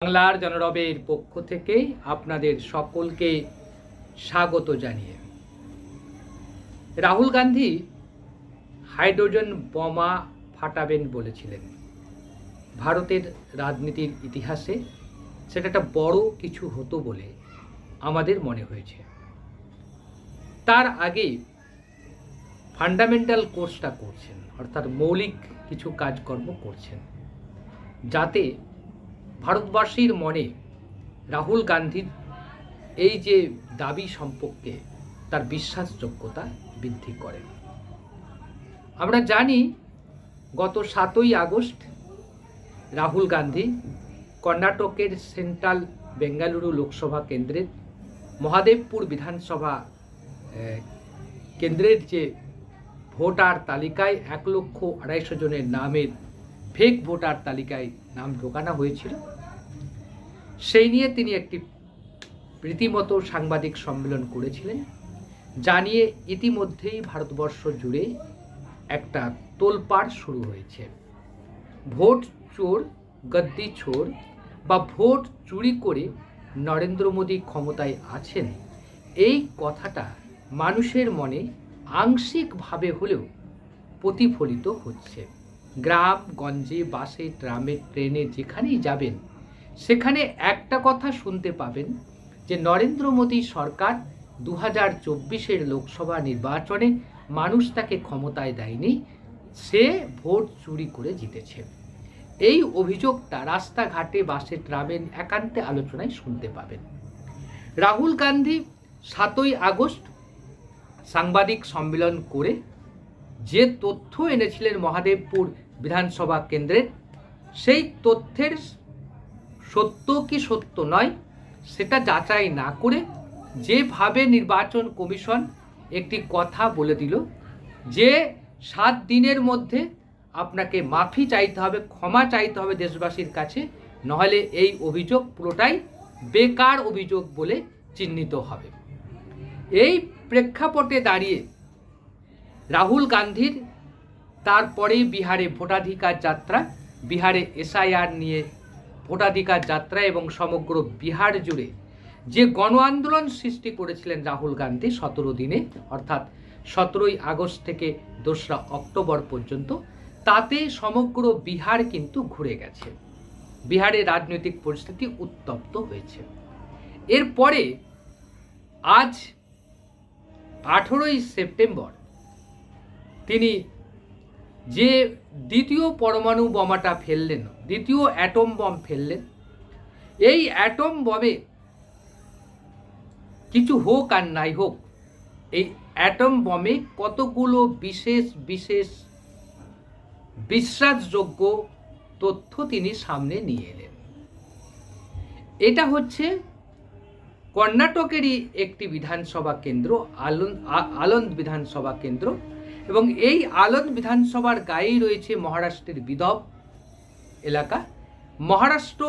বাংলার জনরবের পক্ষ থেকে আপনাদের সকলকে স্বাগত জানিয়ে। রাহুল গান্ধী হাইড্রোজেন বোমা ফাটাবেন বলেছিলেন। ভারতের রাজনীতির ইতিহাসে সেটা একটা বড় কিছু হতো বলে আমাদের মনে হয়েছে। তার আগে ফান্ডামেন্টাল কোর্সটা করছেন, অর্থাৎ মৌলিক কিছু কাজকর্ম করছেন। যাতে ভারতবাসীর মনে রাহুল গান্ধীর এই যে দাবি সম্পর্কে তার বিশ্বাসযোগ্যতা বৃদ্ধি করে। আমরা জানি গত সাতই আগস্ট রাহুল গান্ধী কর্ণাটকের সেন্ট্রাল বেঙ্গালুরু লোকসভা কেন্দ্রের মহাদেবপুর বিধানসভা কেন্দ্রের যে ভোটার তালিকায় এক লক্ষ আড়াইশো জনের নামের ফেক ভোটার তালিকায় নাম ঢোকানো হয়েছিল। সেই নিয়ে তিনি একটি রীতিমতো সাংবাদিক সম্মেলন করেছিলেন জানিয়ে ইতিমধ্যেই ভারতবর্ষ জুড়ে একটা তোলপাড় শুরু হয়েছে। ভোট চোর, গদ্দি চোর বা ভোট চুরি করে নরেন্দ্র মোদী ক্ষমতায় আছেন, এই কথাটা মানুষের মনে আংশিকভাবে হলেও প্রতিফলিত হচ্ছে। গ্রাম, গঞ্জে, বাসে, ট্রামে, ট্রেনে, যেখানেই যাবেন, সেখানে একটা কথা শুনতে পাবেন যে নরেন্দ্র মোদী সরকার দু হাজার চব্বিশের লোকসভা নির্বাচনে মানুষ তাকে ক্ষমতায় দেয়নি, সে ভোট চুরি করে জিতেছে। এই অভিযোগটা রাস্তাঘাটে, বাসে, ট্রামে একান্তে আলোচনায় শুনতে পাবেন। রাহুল গান্ধী সাতই আগস্ট সাংবাদিক সম্মেলন করে যে তথ্য এনেছিলেন মহাদেবপুর বিধানসভা কেন্দ্রে সেই তথ্যের সত্য কি সত্য নয়, সেটা যাচাই না করে যেভাবে নির্বাচন কমিশন একটি কথা বলে দিল, যে সাত দিনের মধ্যে আপনাকে মাফি চাইতে হবে, ক্ষমা চাইতে হবে দেশবাসীর কাছে নহলে এই অভিযোগ পুরোটাই বেকার অভিযোগ বলে চিহ্নিত হবে। এই প্রেক্ষাপটে দাঁড়িয়ে রাহুল গান্ধীর তারপরেই বিহারে ভোটাধিকার যাত্রা, বিহারে এসআইআর নিয়ে ভোটাধিকার যাত্রা এবং সমগ্র বিহার জুড়ে যে গণ আন্দোলন সৃষ্টি করেছিলেন রাহুল গান্ধী সতেরো দিনে, অর্থাৎ সতেরোই আগস্ট থেকে দোসরা অক্টোবর পর্যন্ত, তাতে সমগ্র বিহার কিন্তু ঘুরে গেছে। বিহারের রাজনৈতিক পরিস্থিতি উত্তপ্ত হয়েছে। এরপরে আজ আঠেরোই সেপ্টেম্বর তিনি যে দ্বিতীয় পরমাণু বোমাটা ফেললেন, দ্বিতীয় অ্যাটম বম ফেললেন, এই অ্যাটম বমে কিছু হোক আর নাই হোক, এই অ্যাটম বমে কতগুলো বিশেষ বিশেষ বিশ্বাসযোগ্য তথ্য তিনি সামনে নিয়ে এলেন। এটা হচ্ছে কর্ণাটকেরই একটি বিধানসভা কেন্দ্র আলন্দ আ- আলন্দ বিধানসভা কেন্দ্র। এবং এই আলন্দ বিধানসভার গায়েই রয়েছে মহারাষ্ট্রের বিদব এলাকা। মহারাষ্ট্র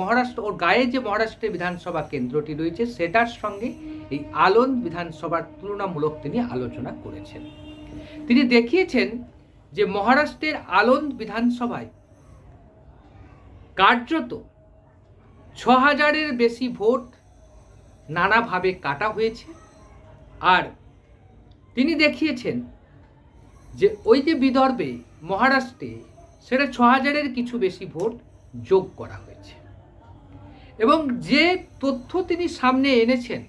মহারাষ্ট্র, ওর গায়ে যে মহারাষ্ট্রের বিধানসভা কেন্দ্রটি রয়েছে, সেটার সঙ্গে এই আলন বিধানসভার তুলনামূলক তিনি আলোচনা করেছেন। তিনি দেখিয়েছেন যে মহারাষ্ট্রের আলন বিধানসভায় কার্যত ছ হাজারের বেশি ভোট নানাভাবে কাটা হয়েছে। আর তিনি দেখিয়েছেন যে ওই যে বিদর্ভে, মহারাষ্ট্রে, সেটা ছ হাজারের কিছু বেশি ভোট যোগ করা হয়েছে। এবং যে তথ্য তিনি সামনে এনেছেন,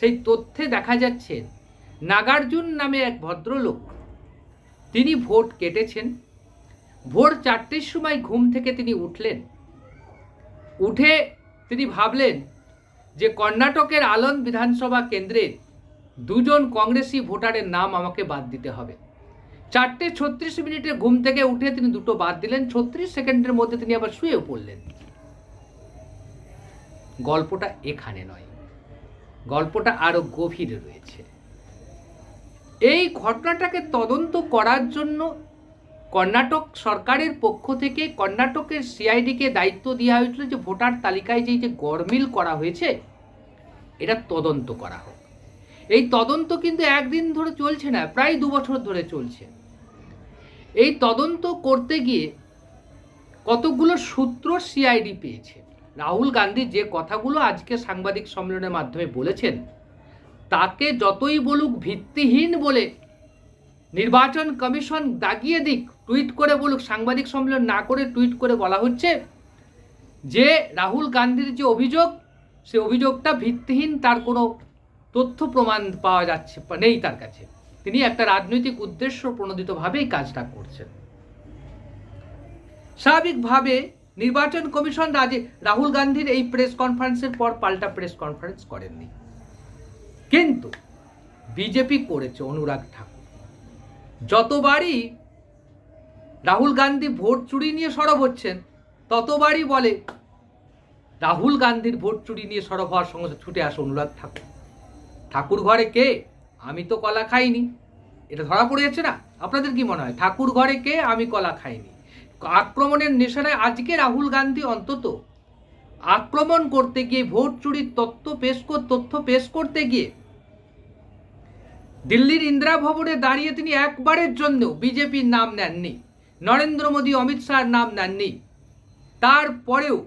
সেই তথ্যে দেখা যাচ্ছে নাগার্জুন নামে এক ভদ্রলোক, তিনি ভোট কেটেছেন। ভোর চারটের সময় ঘুম থেকে তিনি উঠলেন। উঠে তিনি ভাবলেন যে কর্ণাটকের আলন বিধানসভা কেন্দ্রের দুজন কংগ্রেসি ভোটারের নাম আমাকে বাদ দিতে হবে। চারটে ছত্রিশ মিনিটে ঘুম থেকে উঠে তিনি দুটো বাদ দিলেন। ছত্রিশ সেকেন্ডের মধ্যে তিনি আবার শুয়ে পড়লেন। গল্পটা এখানে নয়। গল্পটা আরও গভীরে রয়েছে। এই ঘটনাটাকে তদন্ত করার জন্য কর্ণাটক সরকারের পক্ষ থেকে কর্ণাটকের সিআইডিকে দায়িত্ব দেওয়া হয়েছিল যে ভোটার তালিকায় যেই যে গরমিল করা হয়েছে, এটা তদন্ত করা হোক। এই তদন্ত কিন্তু একদিন ধরে চলছে না, প্রায় দু বছর ধরে চলছে। এই তদন্ত করতে গিয়ে কতগুলো সূত্র সিআইডি পেয়েছে। রাহুল গান্ধী যে কথাগুলো আজকে সাংবাদিক সম্মেলনের মাধ্যমে বলেছেন, তাকে যতই বলুক ভিত্তিহীন বলে নির্বাচন কমিশন দাগিয়ে দিক, টুইট করে বলুক, সাংবাদিক সম্মেলন না করে টুইট করে বলা হচ্ছে যে রাহুল গান্ধীর যে অভিযোগ, সে অভিযোগটা ভিত্তিহীন, তার কোনো তথ্য প্রমাণ পাওয়া যাচ্ছে, নেই তার কাছে। তিনি একটা রাজনৈতিক উদ্দেশ্য প্রণোদিতভাবেই কাজটা করছেন। স্বাভাবিকভাবে নির্বাচন কমিশন রাজে রাহুল গান্ধীর এই প্রেস কনফারেন্সের পর পাল্টা প্রেস কনফারেন্স করেননি। কিন্তু বিজেপি করেছে অনুরাগ ঠাকুর। যতবারই রাহুল গান্ধী ভোট চুরি নিয়ে সরব হচ্ছেন, ততবারই বলে রাহুল গান্ধীর ভোট চুরি নিয়ে সরব হওয়ার সঙ্গে ছুটে আসে অনুরাগ ঠাকুর। ঠাকুর ঘরে কে? আমি তো কলা খাইনি। এটা ধরা পড়ে যাচ্ছে না? আপনাদের কি মনে হয়? ঠাকুর ঘরে কে আমি কলা খাইনি? আক্রমণের নিশানায় আজকে রাহুল গান্ধী অন্তত। আক্রমণ করতে গিয়ে ভোট চুরির তথ্য পেশ কর- তথ্য পেশ করতে গিয়ে। দিল্লির ইন্দিরা ভবনে দাঁড়িয়ে তিনি একবারের জন্য বিজেপির নাম নেননি। নরেন্দ্র মোদী, অমিত শাহর নাম নেননি। তারপরেও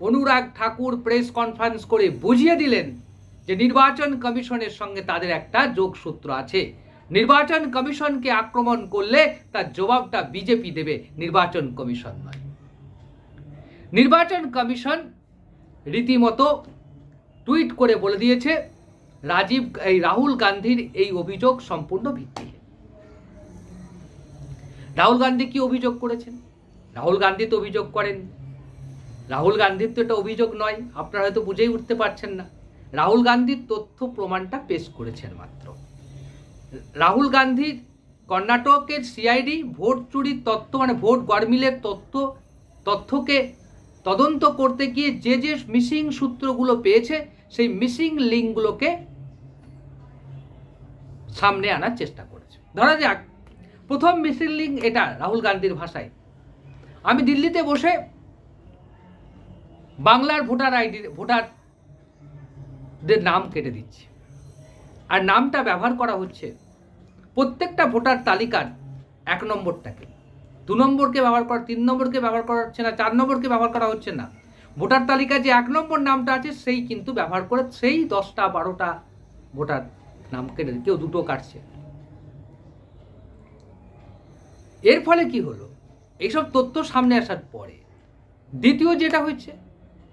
অনুরাগ ঠাকুর প্রেস কনফারেন্স করে বুঝিয়ে দিলেন যে নির্বাচন কমিশনের সঙ্গে তাদের একটা যোগসূত্র আছে। নির্বাচন কমিশনকে আক্রমণ করলে তার জবাবটা বিজেপি দেবে, নির্বাচন কমিশন নয়। নির্বাচন কমিশন রীতিমতো টুইট করে বলে দিয়েছে, রাজীব, এই রাহুল গান্ধীর এই অভিযোগ সম্পূর্ণ ভিত্তিহীন। রাহুল গান্ধী কি অভিযোগ করেছেন? রাহুল গান্ধী তো অভিযোগ করেন রাহুল গান্ধীর তো এটা অভিযোগ নয়, আপনারা হয়তো বুঝেই উঠতে পারছেন না। রাহুল গান্ধীর তথ্য প্রমাণটা পেশ করেছেন মাত্র। রাহুল গান্ধীর কর্ণাটকের সিআইডি ভোট চুরির তথ্য মানে ভোট গরমিলের তথ্য, তথ্যকে তদন্ত করতে গিয়ে যে যে মিসিং সূত্রগুলো পেয়েছে, সেই মিসিং লিঙ্কগুলোকে সামনে আনার চেষ্টা করেছে। ধরা যাক, প্রথম মিসিং লিঙ্ক এটা রাহুল গান্ধীর ভাষায়। আমি দিল্লিতে বসে বাংলার ভোটার আইডি ভোটারদের নাম কেটে দিচ্ছে। আর নামটা ব্যবহার করা হচ্ছে প্রত্যেকটা ভোটার তালিকার এক নম্বরটাকে। দু নম্বরকে ব্যবহার করা, তিন নম্বরকে ব্যবহার করা হচ্ছে না, চার নম্বরকে ব্যবহার করা হচ্ছে না। ভোটার তালিকায় যে এক নম্বর নামটা আছে, সেই কিন্তু ব্যবহার করে সেই দশটা, বারোটা ভোটার নাম কেটে কেউ দুটো কাটছে। এর ফলে কি হলো? এইসব তথ্য সামনে আসার পরে দ্বিতীয় যেটা হচ্ছে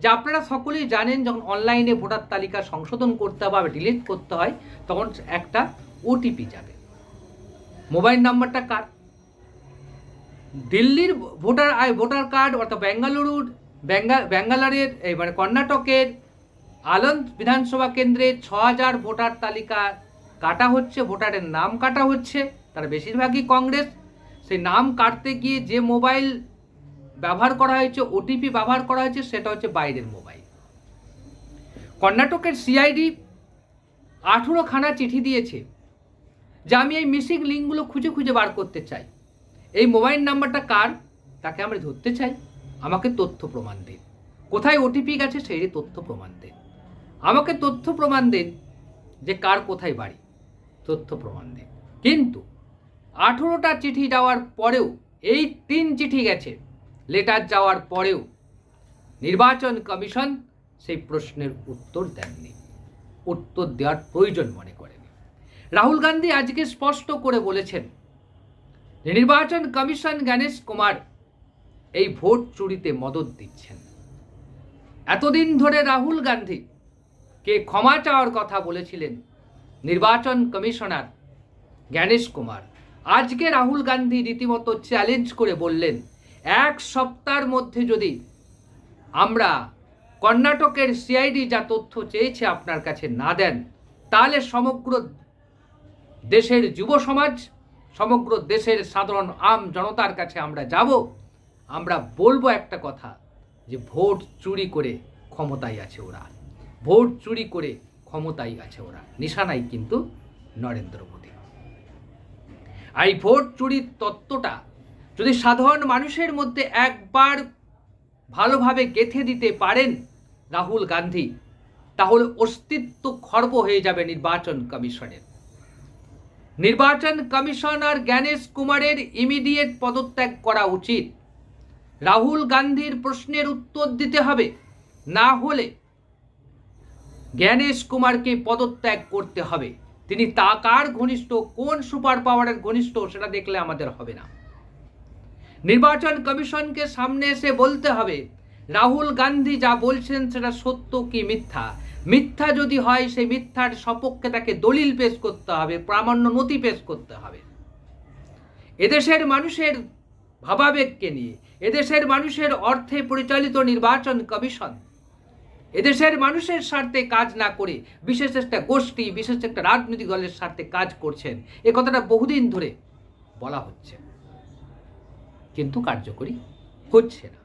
যে আপনারা সকলেই জানেন, যখন অনলাইনে ভোটার তালিকা সংশোধন করতে হবে ডিলিট করতে হয়, তখন একটা ওটিপি যাবে। মোবাইল নাম্বারটা কার? দিল্লির ভোটার আই, ভোটার কার্ড, অর্থাৎ বেঙ্গালুরুর বেঙ্গা, ব্যাঙ্গালোরের এই মানে কর্ণাটকের আনন্দ বিধানসভা কেন্দ্রে ছ হাজার ভোটার তালিকা কাটা হচ্ছে, ভোটারের নাম কাটা হচ্ছে, তার বেশিরভাগই কংগ্রেস। সেই নাম কাটতে গিয়ে যে মোবাইল ব্যবহার করা হয়েছে ওটিপি ব্যবহার করা হয়েছে, সেটা হচ্ছে বাইরের মোবাইল। কর্ণাটকের সিআইডি আঠেরো খানা চিঠি দিয়েছে, যে আমি এই মিসিং লিঙ্কগুলো খুঁজে খুঁজে বার করতে চাই। এই মোবাইল নাম্বারটা কার? তাকে আমরা ধরতে চাই। আমাকে তথ্য প্রমাণ দিন। কোথায় ওটিপি গেছে, সেই তথ্য প্রমাণ দিন। আমাকে তথ্য প্রমাণ দিন যে কার কোথায় বাড়ি। তথ্য প্রমাণ দিন। কিন্তু আঠেরোটা চিঠি যাওয়ার পরেও এই তিন চিঠি গেছে। লেটার যাওয়ার পরেও নির্বাচন কমিশন সেই প্রশ্নের উত্তর দেননি। উত্তর দেওয়ার প্রয়োজন মনে করেনি। রাহুল গান্ধী আজকে স্পষ্ট করে বলেছেন, নির্বাচন কমিশন গণেশ কুমার এই ভোট চুরিতে মদত দিচ্ছেন। এতদিন ধরে রাহুল গান্ধী কে ক্ষমা চাওয়ার কথা বলেছিলেন নির্বাচন কমিশনার জ্ঞানেশ কুমার। আজকে রাহুল গান্ধী রীতিমতো চ্যালেঞ্জ করে বললেন এক সপ্তাহের মধ্যে যদি আমরা কর্ণাটকের সিআইডি যা তথ্য চেয়েছে আপনার কাছে না দেন, তাহলে সমগ্র দেশের যুব সমাজ, সমগ্র দেশের সাধারণ আম জনতার কাছে আমরা যাব, আমরা বলব একটা কথা যে ভোট চুরি করে ক্ষমতায় আছে ওরা। ভোট চুরি করে ক্ষমতায় আছে ওরা। নিশানাই কিন্তু নরেন্দ্র মোদী। আর এই ভোট চুরির তত্ত্বটা যদি সাধারণ মানুষের মধ্যে একবার ভালোভাবে গেঁথে দিতে পারেন রাহুল গান্ধী, তাহলে অস্তিত্ব খর্ব হয়ে যাবে নির্বাচন কমিশনের। নির্বাচন কমিশনার জ্ঞানেশ কুমারের ইমিডিয়েট পদত্যাগ করা উচিত। রাহুল গান্ধীর প্রশ্নের উত্তর দিতে হবে। না হলে জ্ঞানেশ কুমারকে পদত্যাগ করতে হবে। তিনি তা কার ঘনিষ্ঠ, কোন সুপার পাওয়ারের ঘনিষ্ঠ সেটা দেখলে আমাদের হবে না। নির্বাচন কমিশনকে সামনে এসে বলতে হবে। রাহুল গান্ধী যা বলছেন সেটা সত্য কি মিথ্যা? মিথ্যা যদি হয়, সেই মিথ্যার সপক্ষে তাকে দলিল পেশ করতে হবে, প্রামাণ্য নথি পেশ করতে হবে। এদেশের মানুষের ভাবাবেগকে নিয়ে, এদেশের মানুষের অর্থে পরিচালিত নির্বাচন কমিশন, এদেশের মানুষের স্বার্থে কাজ না করে বিশেষ একটা গোষ্ঠী, বিশেষ একটা রাজনৈতিক দলের স্বার্থে কাজ করছেন, এ কথাটা বহুদিন ধরে বলা হচ্ছে। কিন্তু কার্যকরী হচ্ছে না।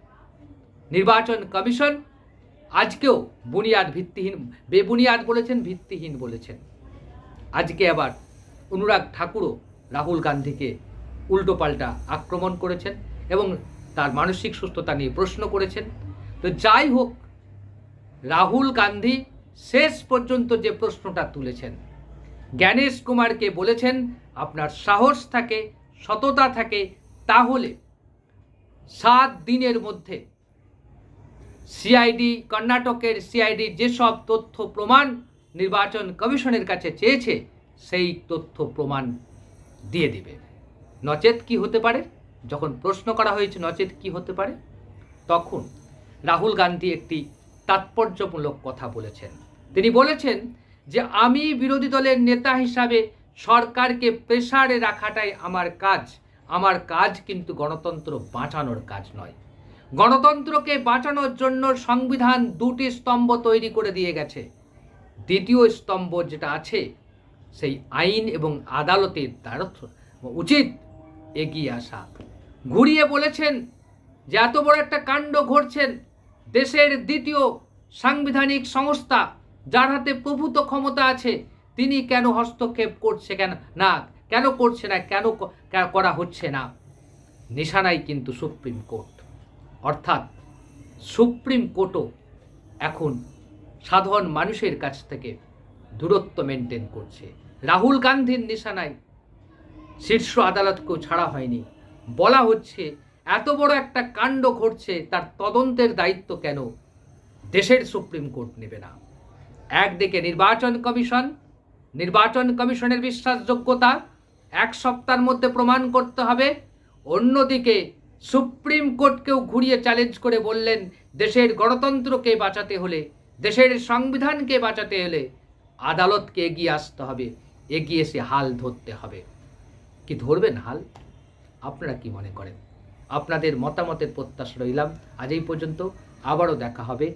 নির্বাচন কমিশন আজকেও বুনিয়াদ ভিত্তিহীন, বেবুনিয়াদ বলেছেন, ভিত্তিহীন বলেছেন। আজকে আবার অনুরাগ ঠাকুরও রাহুল গান্ধীকে উল্টোপাল্টা আক্রমণ করেছেন এবং তার মানসিক সুস্থতা নিয়ে প্রশ্ন করেছেন। তো যাই হোক, রাহুল গান্ধী শেষ পর্যন্ত যে প্রশ্নটা তুলেছেন, জ্ঞানেশ কুমারকে বলেছেন, আপনার সাহস থাকে, সততা থাকে, তাহলে সাত দিনের মধ্যে সিআইডি, কর্ণাটকের সিআইডি যেসব তথ্য প্রমাণ নির্বাচন কমিশনের কাছে চেয়েছে, সেই তথ্য প্রমাণ দিয়ে দিবে। নচেত কি হতে পারে? যখন প্রশ্ন করা হয়েছে নচেত কি হতে পারে? তখন রাহুল গান্ধী একটি তাৎপর্যমূলক কথা বলেছেন। তিনি বলেছেন যে, আমি বিরোধী দলের নেতা হিসাবে সরকারকে প্রেসারে রাখাটাই আমার কাজ। আমার কাজ কিন্তু গণতন্ত্র বাঁচানোর কাজ নয়। গণতন্ত্রকে বাঁচানোর জন্য সংবিধান দুটি স্তম্ভ তৈরি করে দিয়ে গেছে। দ্বিতীয় স্তম্ভ যেটা আছে, সেই আইন এবং আদালতের দ্বারস্থ। উচিত এগিয়ে আসা। ঘুরিয়ে বলেছেন যে এত বড় একটা কাণ্ড ঘটছেন দেশের দ্বিতীয় সাংবিধানিক সংস্থা, যার হাতে প্রভূত ক্ষমতা আছে, তিনি কেন হস্তক্ষেপ করছে কেন? না কেন করছে না, কেন করা হচ্ছে না? নিশানাই কিন্তু সুপ্রিম কোর্ট। অর্থাৎ সুপ্রিম কোর্টও এখন সাধারণ মানুষের কাছ থেকে দূরত্ব মেনটেন করছে। রাহুল গান্ধীর নিশানায় শীর্ষ আদালতকেও ছাড়া হয়নি। বলা হচ্ছে, এত বড় একটা কাণ্ড ঘটছে, তার তদন্তের দায়িত্ব কেন দেশের সুপ্রিম কোর্ট নেবে না? একদিকে নির্বাচন কমিশন, নির্বাচন কমিশনের বিশ্বাসযোগ্যতা এক সপ্তাহের মধ্যে প্রমাণ করতে হবে। অন্যদিকে, সুপ্রিম কোর্টকেও ঘুরিয়ে চ্যালেঞ্জ করে বললেন, দেশের গণতন্ত্রকে বাঁচাতে হলে, দেশের সংবিধানকে বাঁচাতে হলে আদালতকে এগিয়ে আসতে হবে, এগিয়ে এসে হাল ধরতে হবে। কি ধরবেন হাল? আপনারা কি মনে করেন? আপনাদের মতামতের প্রত্যাশা রইলাম। আজ এই পর্যন্ত, আবারও দেখা হবে।